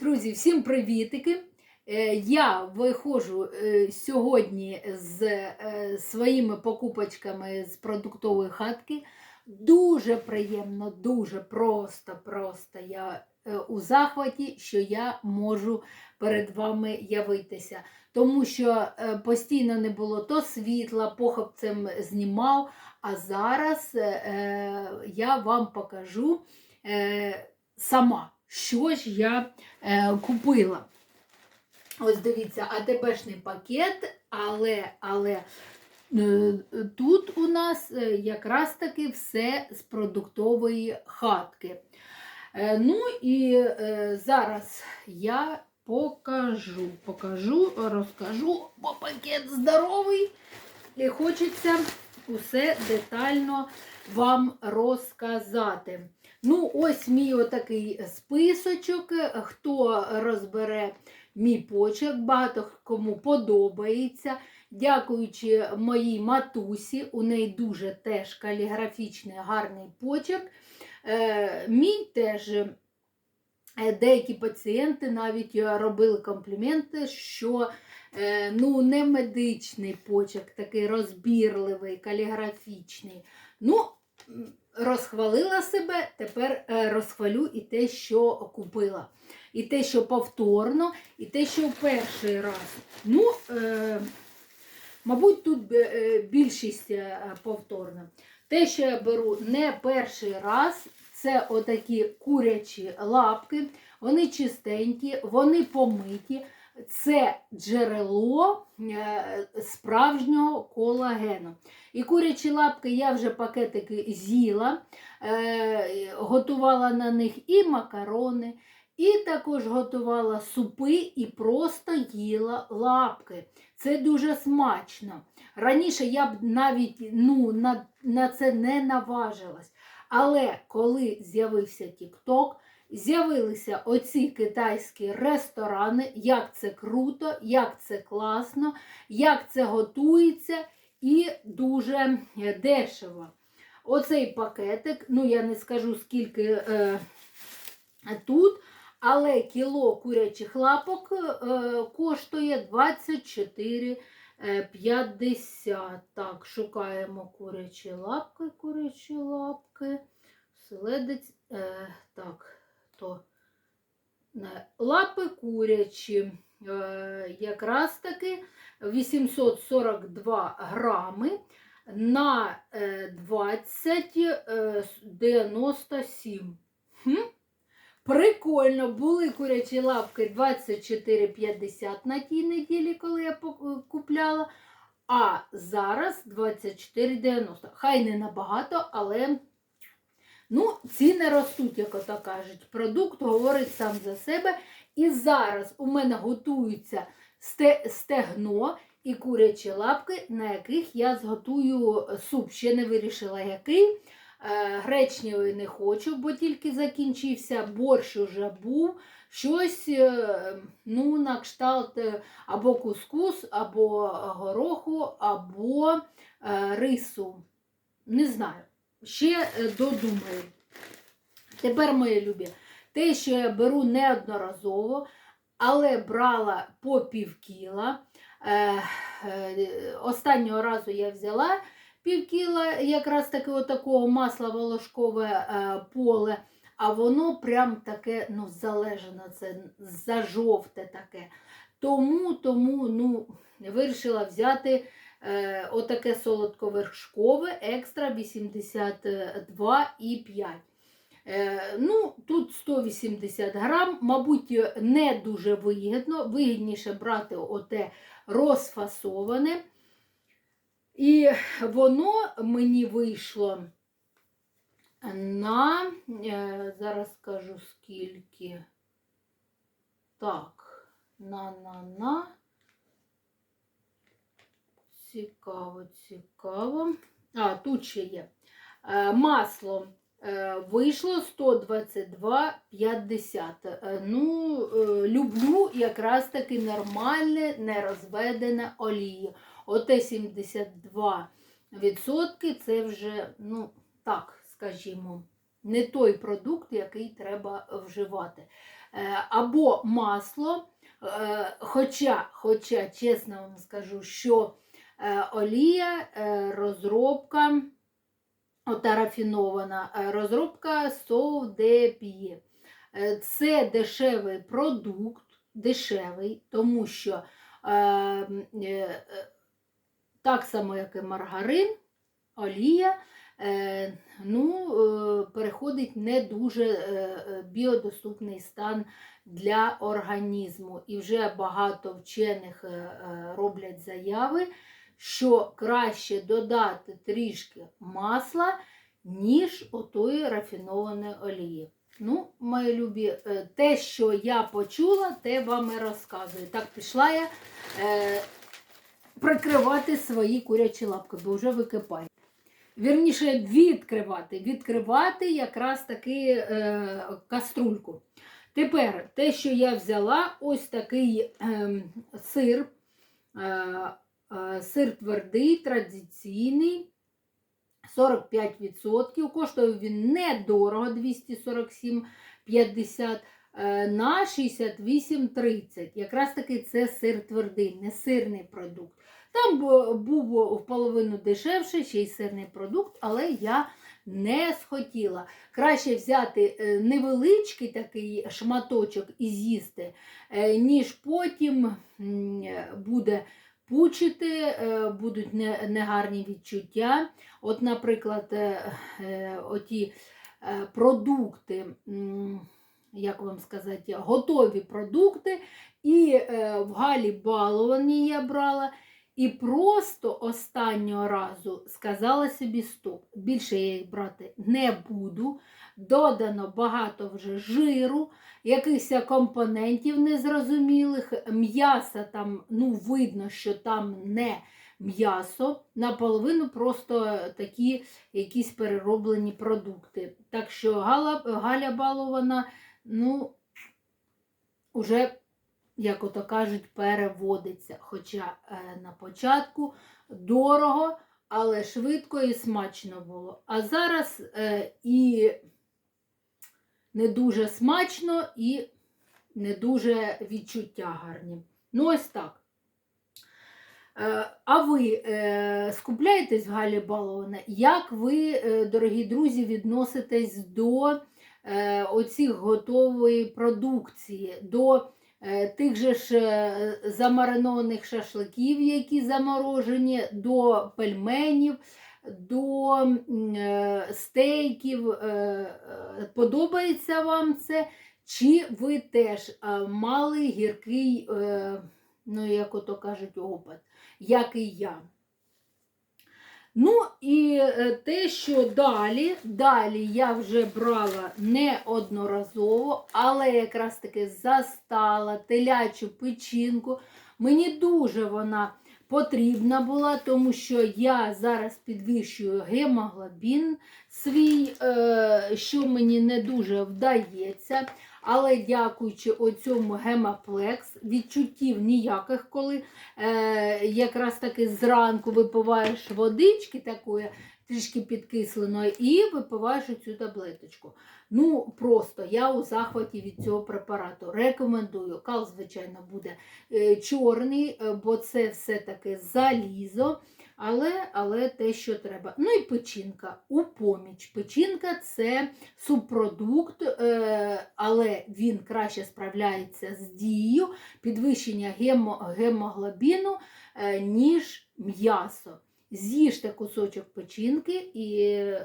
Друзі, всім привітики! Е, Я виходжу е, сьогодні з е, своїми покупочками з продуктової хатки. Дуже приємно, дуже просто, просто я у захваті, що я можу перед вами явитися. Тому що постійно не було то світла, похопцем знімав, а зараз я вам покажу сама, що ж я е, купила. Ось дивіться, АТБшний пакет, але, але е, тут у нас е, якраз таки все з продуктової хатки. Е, Ну і е, зараз я покажу, покажу, розкажу, бо пакет здоровий і хочеться усе детально вам розказати. Ну, ось мій отакий списочок. Хто розбере мій почерк, багато кому подобається. Дякуючи моїй матусі, у неї дуже теж каліграфічний гарний почерк. Е, мій теж е, деякі пацієнти навіть робили компліменти, що е, ну, не медичний почерк, такий розбірливий, каліграфічний. Ну, розхвалила себе, тепер е, розхвалю і те, що купила. І те, що повторно, і те, що перший раз. Ну, е, мабуть, тут е, більшість е, повторна. Те, що я беру не перший раз, це отакі курячі лапки, вони чистенькі, вони помиті. Це джерело е, справжнього колагену. І курячі лапки я вже пакетики з'їла, е, готувала на них і макарони, і також готувала супи і просто їла лапки. Це дуже смачно. Раніше я б навіть ну, на, на це не наважилась. Але коли з'явився TikTok, з'явилися оці китайські ресторани, як це круто, як це класно, як це готується і дуже е, дешево. Оцей пакетик, ну я не скажу скільки е, тут, але кіло курячих лапок е, коштує 24 е, 50. Так, шукаємо курячі лапки, курячі лапки, селедець, е, так, то лапи курячі. Е, якраз таки 842 грами на е, 20 е, 97. Хм? Прикольно, були курячі лапки 24,50 на тій неділі, коли я купляла. А зараз 24,90. Хай не набагато, але ну, ціни ростуть, як ото кажуть. Продукт говорить сам за себе. І зараз у мене готуються стегно і курячі лапки, на яких я зготую суп. Ще не вирішила який. Е, Гречневий не хочу, бо тільки закінчився, борщ уже був. Щось е, ну, на кшталт е, або кускус, або гороху, або рису. Не знаю. Ще е, додумаю. Тепер, мої любі, те, що я беру неодноразово, але брала по пів кіла. Е, е, останнього разу я взяла пів кіла якраз таки отакого масла волошкове поле, а воно прям таке ну, залежане, це зажовте таке. Тому, тому ну, вирішила взяти отаке солодковершкове екстра 82,5. Е, ну, тут 180 грам, мабуть, не дуже вигідно. Вигідніше брати оте розфасоване. І воно мені вийшло на, е, зараз скажу скільки. Так, на, на, на. Цікаво, цікаво. А, тут ще є. Е, Масло е, вийшло 122,50. Е, Ну, люблю якраз таки нормальне, нерозведене олію. Оте 72 відсотки це вже, ну, так, скажімо, не той продукт, який треба вживати. або масло. Хоча, хоча, чесно вам скажу, що олія, е, розробка, ота рафінована е, розробка. Е, Це дешевий продукт, дешевий, тому що е, е, е, так само, як і маргарин, олія, е, ну, е, переходить не дуже е, е, біодоступний стан для організму. І вже багато вчених е, е, роблять заяви, що краще додати трішки масла, ніж отої рафінованої олії. Ну, мої любі, е, те, що я почула, те вам і розказую. Так пішла я е, прикривати свої курячі лапки, бо вже википає. Вірніше, відкривати. Відкривати якраз таки е, каструльку. Тепер те, що я взяла, ось такий е, сир. Е, сир твердий, традиційний. 45%. Коштує він недорого 247,50 е, на 68,30. Якраз таки це сир твердий, не сирний продукт. Там був в половину дешевше, ще й сирний продукт, але я не схотіла. Краще взяти е, невеличкий такий шматочок і з'їсти, е, ніж потім буде пучити, е, будуть негарні відчуття. От, наприклад, е, е, оті продукти, як вам сказати, готові продукти, і в Галі баловані я брала. І просто останнього разу сказала собі стоп. Більше я їх брати не буду. Додано багато вже жиру, якихось компонентів незрозумілих. М'яса там, ну, видно, що там не м'ясо, наполовину просто такі якісь перероблені продукти. Так що Гала, Галя балована, ну, уже, як ото кажуть, переводиться. Хоча е, на початку дорого, але швидко і смачно було. А зараз е, і не дуже смачно, і не дуже відчуття гарні. Ну, ось так. Е, А ви скупляєтесь в Галі Баловане? Як ви, дорогі друзі, відноситесь до оцих готової продукції, до тих же ж е, замаринованих шашликів, які заморожені, до пельменів, до е, стейків? Е, е, Подобається вам це? Чи ви теж е, мали гіркий, е, ну, як ото кажуть, опит? як і я. Ну і е, те, що далі, далі я вже брала неодноразово, але якраз таки застала телячу печінку. Мені дуже вона потрібна була, тому що я зараз підвищую гемоглобін свій, е, що мені не дуже вдається. Але дякуючи оцьому гемаплекс, відчуттів ніяких, коли е, якраз таки зранку випиваєш водички такої, трішки підкисленої, і випиваєш цю таблеточку. Ну, просто я у захваті від цього препарату. Рекомендую. Кал, звичайно, буде е, чорний, е, бо це все-таки залізо. Але, але те, що треба. Ну і печінка у поміч. Печінка це субпродукт, е, але він краще справляється з дією підвищення гемо, гемоглобіну, е, ніж м'ясо. З'їжте кусочок печінки, і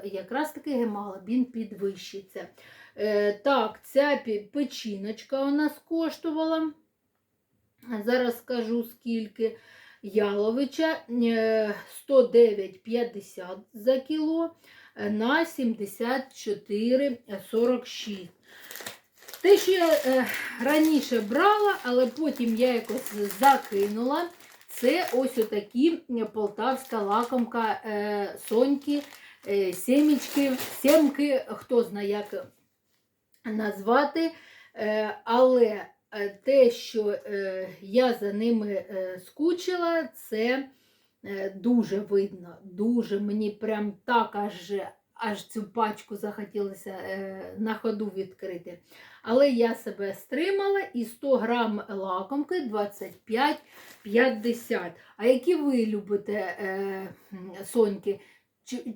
якраз таки гемоглобін підвищиться. Е, Так, ця печіночка у нас коштувала. Зараз скажу скільки. Яловича е, 109,50 за кіло е, на 74,46. Те, що я е, раніше брала, але потім я якось закинула, це ось отакі е, полтавська лакомка е, соньки, е, сімечки, сімки, хто знає, як назвати. Е, але е, те, що е, я за ними е, скучила, це е, дуже видно. Дуже мені прям так аж аж цю пачку захотілося е, на ходу відкрити. Але я себе стримала і 100 грам лакомки 25-50. А які ви любите е, соньки?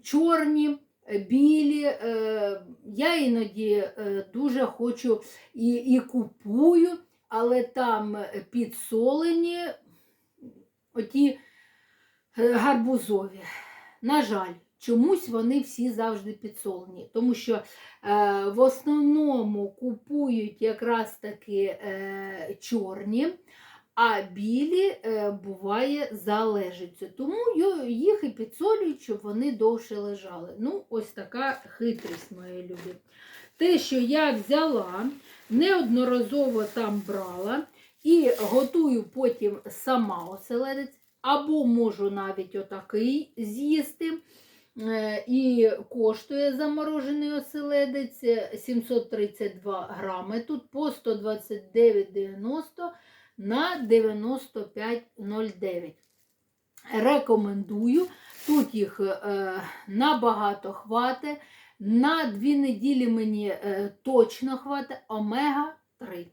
Чорні, е, білі. Е, я іноді е, дуже хочу і, і купую, але там е, підсолені оті е, гарбузові. На жаль, чомусь вони всі завжди підсолені, тому що е, в основному купують якраз таки е, чорні, а білі е, буває залежиться. Тому їх і підсолюють, щоб вони довше лежали. Ну, ось така хитрість, мої любі. Те, що я взяла, неодноразово там брала і готую потім сама оселедець, або можу навіть отакий з'їсти. Е, І коштує заморожений оселедець е, 732 грами. Тут по 129,90 на 95,09. Рекомендую. Тут їх е, набагато хватить. На дві неділі мені е, точно хватить омега-3.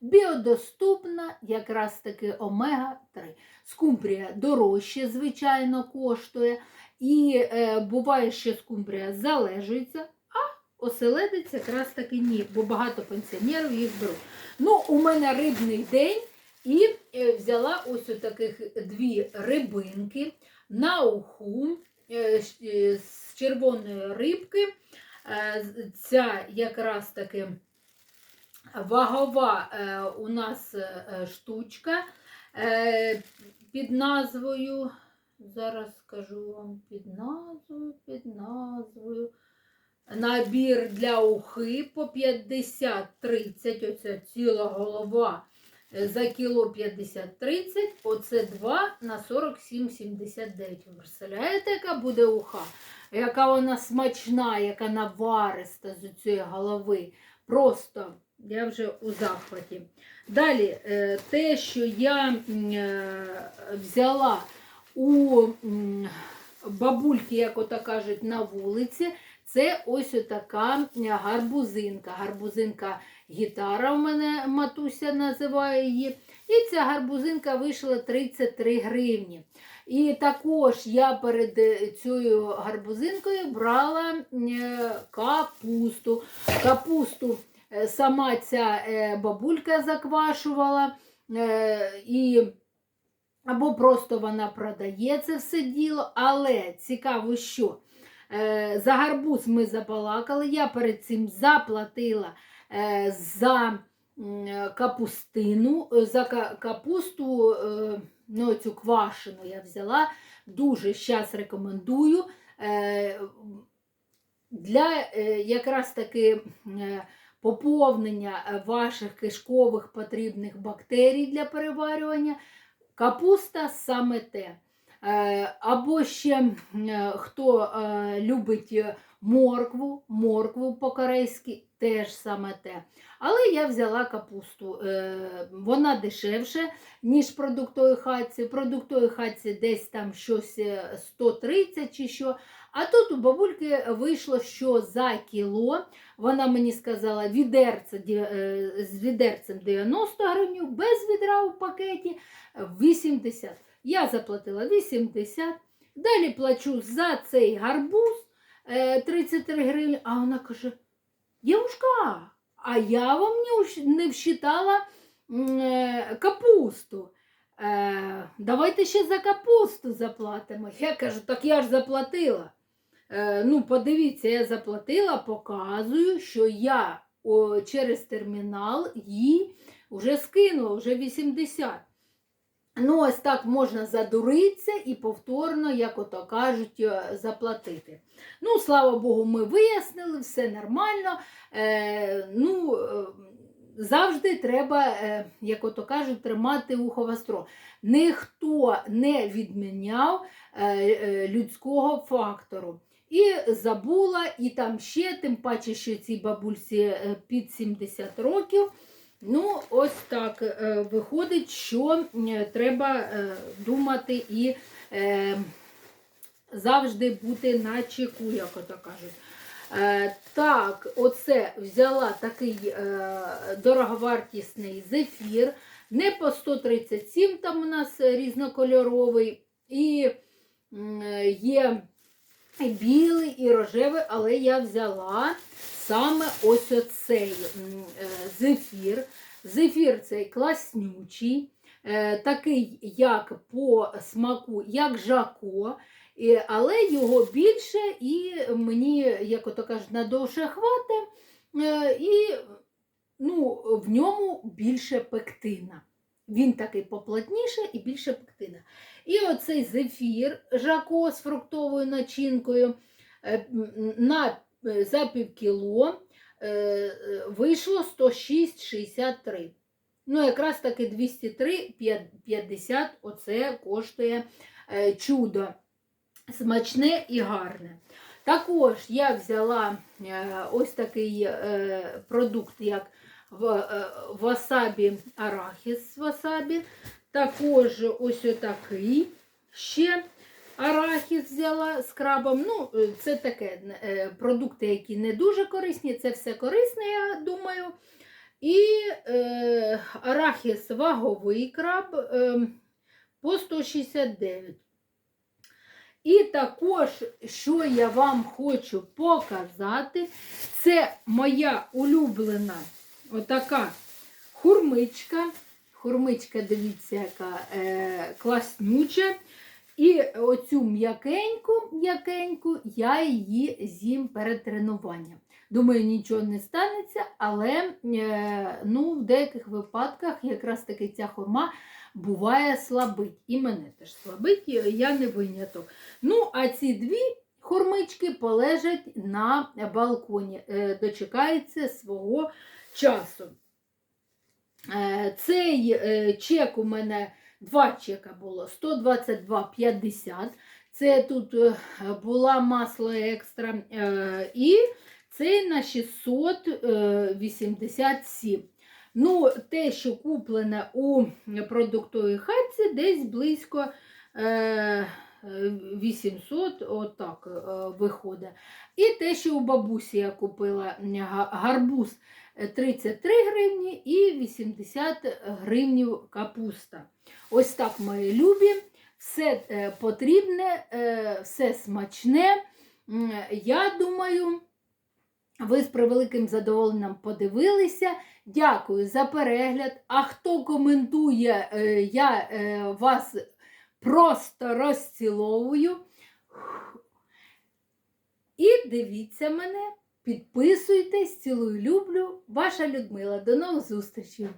Біодоступна якраз таки омега-3. Скумбрія дорожче, звичайно, коштує. І е, буває, що скумбрія залежується, а оселедець якраз таки ні, бо багато пенсіонерів їх беруть. Ну, у мене рибний день, і е, взяла ось таких дві рибинки на уху е, е, червоної рибки. Е, Ця якраз таки вагова е, у нас е, штучка під назвою. Зараз скажу вам під назвою, під назвою. Набір для ухи по 50-30, оця ціла голова за кіло 50-30, оце 2 на 47,79. Ви представляєте, яка буде уха? Яка вона смачна, яка навариста з цієї голови. Просто я вже у захваті. Далі, е, те, що я е, взяла у бабульки, як ото кажуть, на вулиці, це ось така гарбузинка. Гарбузинка гітара у мене матуся називає її. І ця гарбузинка вийшла 33 гривні. І також я перед е, цією гарбузинкою брала е, капусту. Капусту е, сама ця бабулька заквашувала. І або просто вона продає це все діло, але цікаво, що за гарбуз ми забалакали. Я перед цим заплатила за капустину, е, за капусту, е, ну, цю квашену я взяла. Дуже зараз рекомендую. Е, для е, якраз таки е, поповнення е, ваших кишкових потрібних бактерій для переварювання. Капуста саме те. Е, Або ще е, хто е, любить е, моркву, моркву по-корейськи, теж саме те. Але я взяла капусту. Е, Вона дешевше, ніж в продуктовій хатці. В продуктовій хатці десь там щось е, 130 чи що. А тут у бабульки вийшло, що за кіло вона мені сказала відерце, е, з відерцем 90 гривень, без відра у пакеті 80. Я заплатила 80. Далі плачу за цей гарбуз е, 33 гривні. А вона каже: Дівушка, а я вам не м, е, капусту. Е, давайте ще за капусту заплатимо. Я кажу, так я ж заплатила. Е, ну, подивіться, я заплатила, показую, що я через термінал їй вже скинула, вже 80. Ну, ось так можна задуритися і повторно, як ото кажуть, е, заплатити. Ну, слава Богу, ми вияснили, все нормально. Е, ну, е, завжди треба, е, як ото кажуть, тримати ухо востро. Ніхто не відміняв людського фактору. І забула, і там ще, тим паче, що цій бабульці під 70 років. Ну, ось так е, виходить, що е, треба е, думати і завжди бути на чеку, як ото кажуть. Так, оце взяла такий дороговартісний зефір. Не по 137, там у нас різнокольоровий. І є і білий, і рожевий, але я взяла саме ось оцей е, зефір. Зефір цей класнючий, е, такий, як по смаку, як жако, але його більше, і мені, як ото кажуть, надовше хватить, е, і ну, в ньому більше пектина. Він такий поплотніше і більше пектина. І оцей зефір жако з фруктовою начинкою е, на, за півкіло е, е, вийшло 106,63. Ну, якраз таки 203,50 оце коштує е, чудо. Смачне і гарне. Також я взяла е, ось такий е, продукт, як е, васабі арахіс з васабі. Також ось отакий ще арахіс взяла з крабом. Ну, е, це таке е, продукти, які не дуже корисні, це все корисне, я думаю. І е, арахіс ваговий краб е, по 169. І також, що я вам хочу показати, це моя улюблена отака хурмичка. Хурмичка, дивіться, яка е, класнюча. І оцю м'якеньку, м'якеньку я її з'їм перед тренуванням. Думаю, нічого не станеться, але е, ну, в деяких випадках якраз таки ця хурма буває слабить. І мене теж слабить, я не виняток. Ну, а ці дві хурмички полежать на балконі, е, дочекаються свого часу. Е, Цей чек у мене два чека було 122,50. Це тут е, була масло екстра. е, І це на 687. Ну, те, що куплене у продуктовій хатці, десь близько е, 800, отак е, виходить. І те, що у бабусі я купила гарбуз е, 33 гривні і 80 гривнів капуста. Ось так, мої любі. Все е, потрібне, е, все смачне. Я думаю, ви з превеликим задоволенням подивилися. Дякую за перегляд. А хто коментує, е, я е, вас просто розціловую. І дивіться мене, підписуйтесь, цілую, люблю. Ваша Людмила. До нових зустрічей!